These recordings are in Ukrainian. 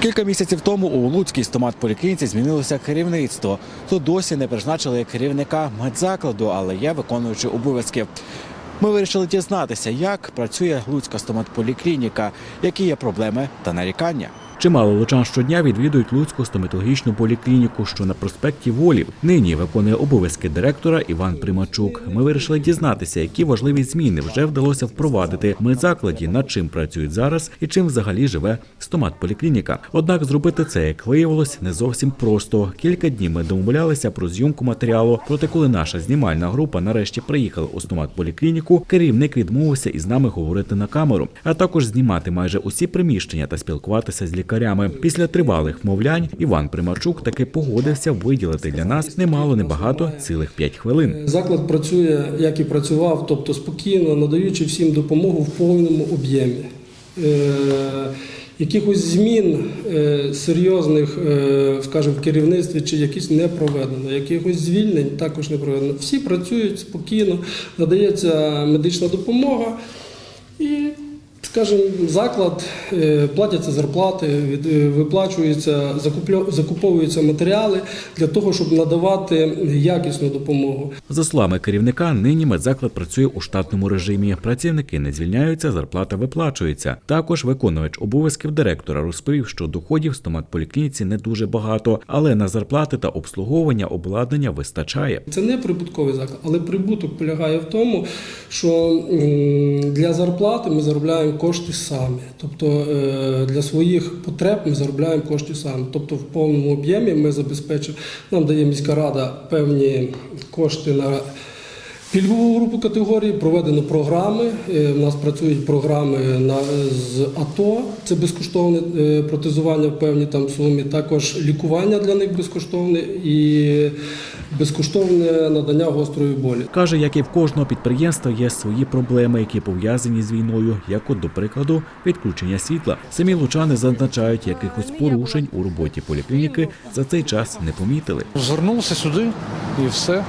Кілька місяців тому у Луцькій стомат-поліклініці змінилося керівництво. Тут досі не призначили керівника медзакладу, але є виконуючий обов'язки. Ми вирішили дізнатися, як працює Луцька стоматполіклініка, які є проблеми та нарікання. Чимало лучан щодня відвідують Луцьку стоматологічну поліклініку, що на проспекті Волів. Нині виконує обов'язки директора Іван Примачук. Ми вирішили дізнатися, які важливі зміни вже вдалося впровадити в медзакладі, над чим працюють зараз і чим взагалі живе стомат-поліклініка. Однак зробити це, як виявилось, не зовсім просто. Кілька днів ми домовлялися про зйомку матеріалу. Проте, коли наша знімальна група нарешті приїхала у стомат-поліклініку, керівник відмовився із нами говорити на камеру, а також знімати майже усі приміщення та спілкуватися з лікарями. Після тривалих вмовлянь Іван Примачук таки погодився виділити для нас немало небагато цілих п'ять хвилин. Заклад працює, як і працював, тобто спокійно, надаючи всім допомогу в повному об'ємі. Е, Якихось змін е, серйозних, е, скажімо, в керівництві чи якісь не проведено, якихось звільнень також не проведено. Всі працюють спокійно, надається медична допомога і, скажімо, заклад е, платяться зарплати, е, виплачуються, закуповуються матеріали для того, щоб надавати якісну допомогу. За словами керівника, нині медзаклад працює у штатному режимі. Працівники не звільняються, зарплата виплачується. Також виконувач обов'язків директора розповів, що доходів в стоматполіклініці не дуже багато, але на зарплати та обслуговування обладнання вистачає. Це не прибутковий заклад, але прибуток полягає в тому, що для зарплати ми заробляємо кошти самі. Тобто е, для своїх потреб ми заробляємо кошти самі. Тобто в повному об'ємі ми забезпечуємо, нам дає міська рада певні кошти на. Пільгову групу категорії проведено програми. Е, У нас працюють програми на з АТО. Це безкоштовне е, протезування в певній там сумі. Також лікування для них безкоштовне і безкоштовне надання гострої болі. Каже, як і в кожного підприємства є свої проблеми, які пов'язані з війною, як от, до прикладу, відключення світла. Самі лучани зазначають, якихось порушень у роботі поліклініки за цей час не помітили. Звернувся сюди і все.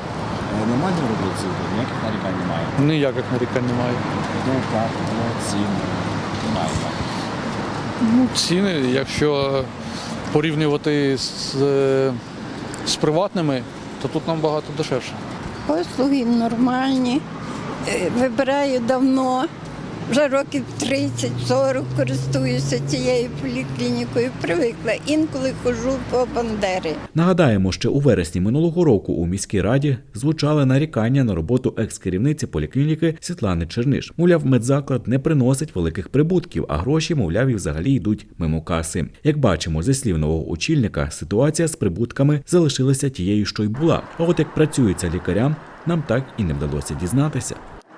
Нормально роблять ніяких нарікань немає. Ніяких нарікань немає. Ну так, ну цін немає. Ну, ціни, якщо порівнювати з, з приватними, то тут нам багато дешевше. Послуги нормальні. Е, Вибираю давно, вже років 30-40 користуюся цією поліклінікою. Привикла. Інколи ходжу по Бандери. Нагадаємо, що у вересні минулого року у міській раді звучали нарікання на роботу екс-керівниці поліклініки Світлани Черниш. Мовляв, медзаклад не приносить великих прибутків, а гроші, мовляв, і взагалі йдуть мимо каси. Як бачимо, зі слів нового очільника, ситуація з прибутками залишилася тією, що й була. А от як працюється лікарям, нам так і не вдалося дізнатися.